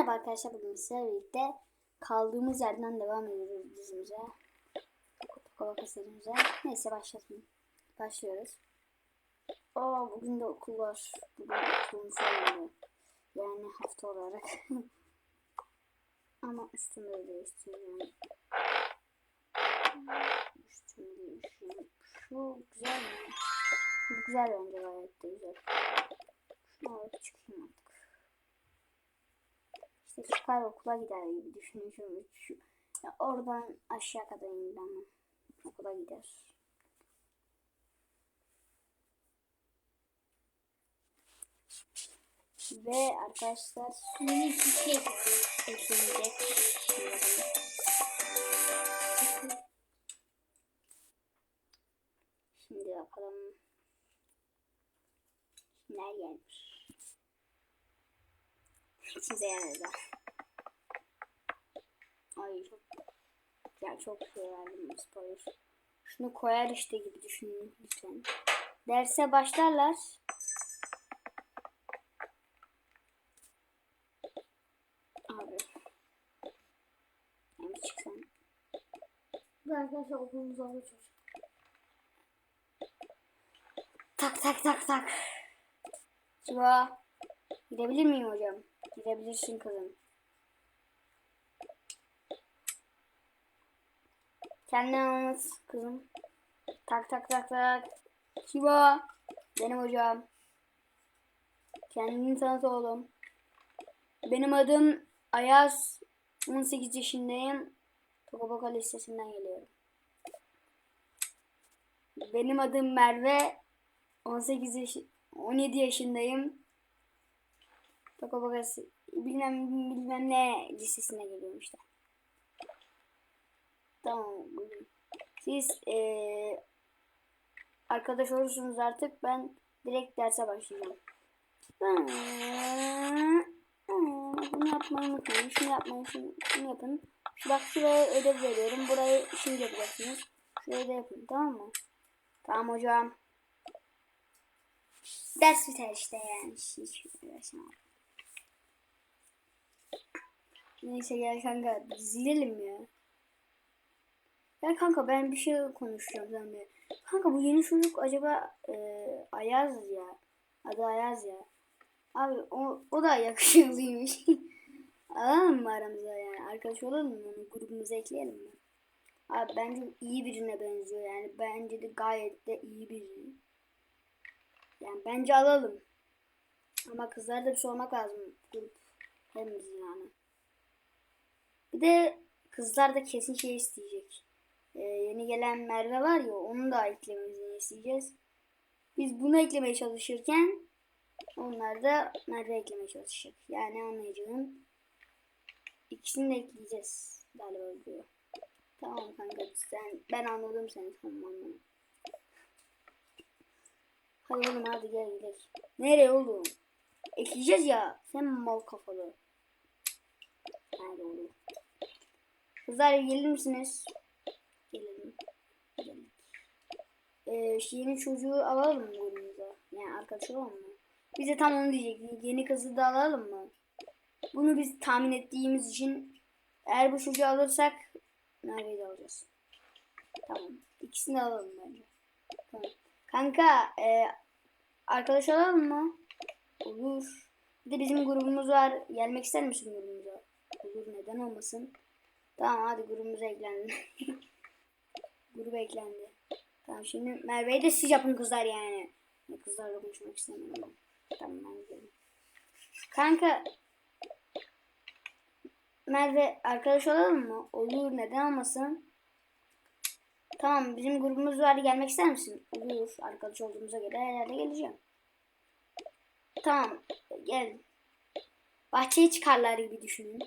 Merhaba arkadaşlar bugün sizlerle birlikte kaldığımız yerden devam ediyoruz dizimize. Kola serimize. Neyse başlayalım. Başlıyoruz. Aa bugün de okul var. Bugün okulun sonu. Yani hafta olarak. Ama üstümü de değiştireceğim. Üstümü değiştireyim. Şu güzel mi? Bu güzel bence gayet de güzel. Şunu alıp çıkayım artık. Çıkar okula gider gibi düşünüyorum. Şu, oradan aşağı kadar indi ama okula gider. Ve arkadaşlar Yeni bir şey eklenecek. Şimdi bakalım. Kimler gelmiş? Size yaradı. Ay çok ya çok şey verdim spoiler. Şunu koyar işte gibi düşünün lütfen. Derse başlarlar. Abi. Yani çıksan. Bu arkadaşlar okulumuz oldu çocuk. Tak tak tak tak. Sıra. Gidebilir miyim hocam? Gidebilirsin kızım. Kendini anlat kızım. Tak tak tak tak. Şiva. Benim hocam. Kendini tanıt oğlum. Benim adım Ayaz. 18 yaşındayım. Tokoboka listesinden geliyorum. Benim adım Merve. 18 yaş 17 yaşındayım. Tokoboka bilmem bilmem ne listesine geliyorum işte. Tamam. Siz eee, arkadaş olursunuz artık. Ben direkt derse başlayacağım. Bunu yapmayı unutmayın. Şunu yapmayın. Şunu, şunu yapın. Bak şuraya ödev veriyorum. Burayı şimdi yapacaksınız. Şurayı da yapın. Tamam mı? Tamam hocam. Ders biter işte yani. Hiç uğraşamam. Neyse gel kanka dizilelim ya. Ya kanka ben bir şey konuşacağım seninle. Kanka bu yeni çocuk acaba e, Ayaz ya. Adı Ayaz ya. Abi o, o da yakışıklıymış. Alalım mı aramıza yani? Arkadaş olalım mı? Onu grubumuza ekleyelim mi? Abi bence iyi birine benziyor yani. Bence de gayet de iyi biri. Yani bence alalım. Ama kızlara da bir sormak lazım. Grup hepimiz yani. Bir de kızlar da kesin şey isteyecek. Ee, yeni gelen Merve var ya onu da eklememizi isteyeceğiz. Biz bunu eklemeye çalışırken onlar da Merve eklemeye çalışacak. Yani anlayacağım. İkisini de ekleyeceğiz galiba diyor. Tamam kanka sen ben anladım seni tamam anladım. Hadi oğlum hadi gel gidelim. Nereye oğlum? Ekleyeceğiz ya. Sen mal kafalı. Hadi oğlum. Kızlar gelir misiniz? Gelelim. Gelelim. Ee, yeni çocuğu alalım mı grubumuza? Yani arkadaş olalım mı? Biz de tam onu diyecektik. Yeni kızı da alalım mı? Bunu biz tahmin ettiğimiz için eğer bu çocuğu alırsak Merve'yi de alacağız. Tamam. İkisini de alalım bence. Tamam. Kanka e, arkadaş olalım mı? Olur. Bir de bizim grubumuz var. Gelmek ister misin grubumuza? Olur neden olmasın? Tamam hadi grubumuza eklendi. Gruba eklendi. Tamam şimdi Merve'yi de siz yapın kızlar yani. Ya kızlarla konuşmak istemiyorum. Tamam ben gidelim. Kanka Merve arkadaş olalım mı? Olur neden olmasın? Tamam bizim grubumuz var gelmek ister misin? Olur arkadaş olduğumuza göre herhalde geleceğim. Tamam gel. Bahçeye çıkarlar gibi düşünün.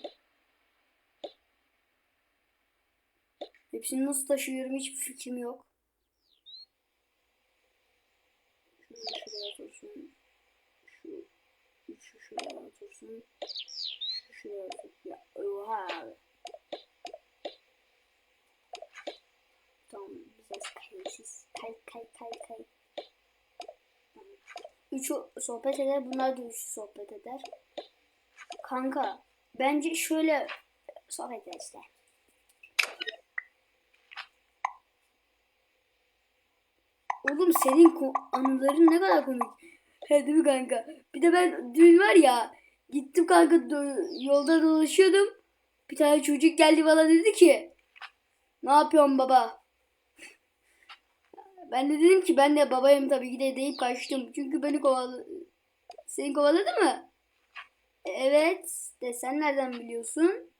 Hepsini nasıl taşıyorum hiçbir fikrim yok. Oha abi. Tamam biraz kayıtsız. Kay kay kay kay. Üçü sohbet eder. Bunlar da üçü sohbet eder. Kanka bence şöyle sohbet et işte. Oğlum senin anıların ne kadar komik. He değil mi kanka? Bir de ben dün var ya gittim kanka do- yolda dolaşıyordum. Bir tane çocuk geldi bana dedi ki ne yapıyorsun baba? Ben de dedim ki ben de babayım tabii ki de deyip kaçtım. Çünkü beni kovaladı. Seni kovaladı mı? Evet. De sen nereden biliyorsun?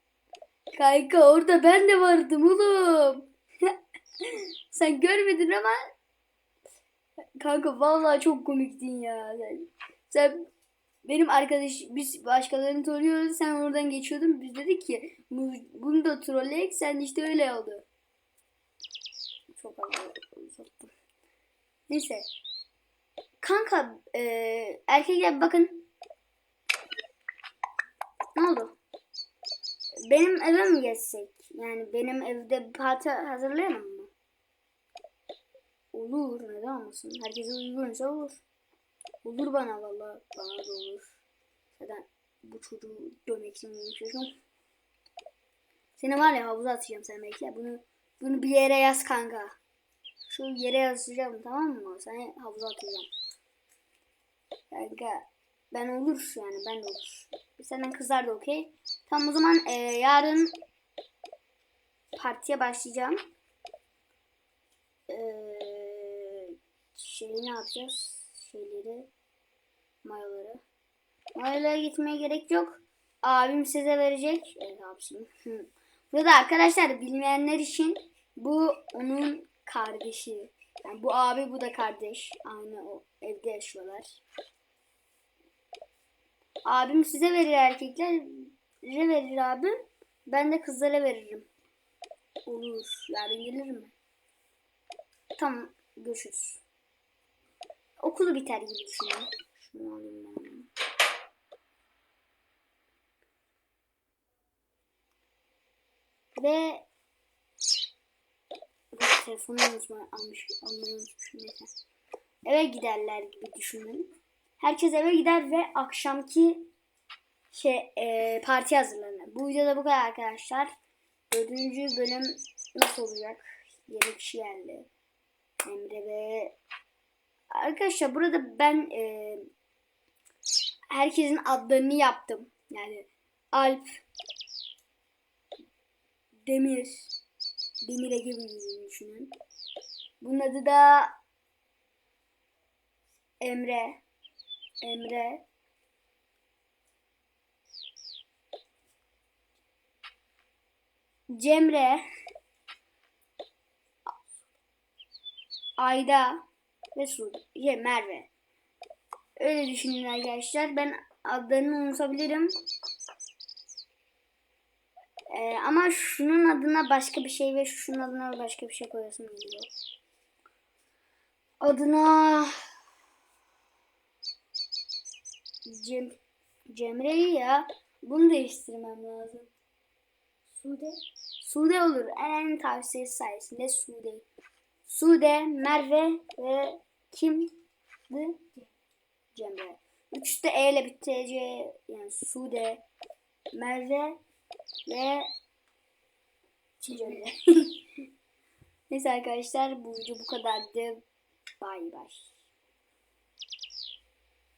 Kanka orada ben de vardım oğlum. sen görmedin ama kanka vallahi çok komiktin ya. Sen, sen benim arkadaş biz başkalarını trollüyoruz sen oradan geçiyordun. Biz dedik ki bu- bunu da trolleyek sen işte öyle oldu. Çok uzattım. Neyse. Kanka eee erkekler bakın. Ne oldu? Benim eve mi geçsek? Yani benim evde bir parti hazırlayalım mı? Olur. Neden olmasın? Herkese uygunsa olur. Olur bana valla. Bana da olur. Zaten bu çocuğu dövmek için. Seni var ya havuza atacağım sen bekle. Bunu bunu bir yere yaz kanka. Şu yere yazacağım tamam mı? Seni havuza atacağım. Kanka ben olur yani ben olur. Senden kızlar da okey. Tamam o zaman e, yarın partiye başlayacağım. Eee şey ne yapacağız? Şeyleri mayoları. Mayolara gitmeye gerek yok. Abim size verecek. Evet abim. Hı. Burada arkadaşlar bilmeyenler için bu onun kardeşi. Yani bu abi bu da kardeş. Aynı o evde yaşıyorlar. Abim size verir erkekler. Verir abim. Ben de kızlara veririm. Olur. Yarın gelir mi? Tamam. Görüşürüz. Okulu biter gibi düşünüyorum. Şunu alayım ben. Ve Bak, telefonu unutma, almış, unutmuşum neyse. Eve giderler gibi düşünün. Herkes eve gider ve akşamki şey e, parti hazırlanır. Bu videoda bu kadar arkadaşlar. Dördüncü bölüm nasıl olacak? Yeni kişi geldi. Emre ve arkadaşlar burada ben e, herkesin adlarını yaptım. Yani Alp, Demir, Demir Ege gibi düşünün. Bunun adı da Emre. Emre. Cemre. Ayda ve Suudi. Şey, Merve. Öyle düşünün arkadaşlar. Ben adlarını unutabilirim. Ee, ama şunun adına başka bir şey ve şunun adına başka bir şey koyasım geliyor. Adına Cem Cemre'yi ya bunu değiştirmem lazım. Sude. Sude olur. En tavsiyesi sayesinde Sude. Sude, Merve ve kimdi? Cemre. Üçü de E ile biteceği yani Sude, Merve ve Cemre. Neyse arkadaşlar bu video bu kadardı. Bay bay.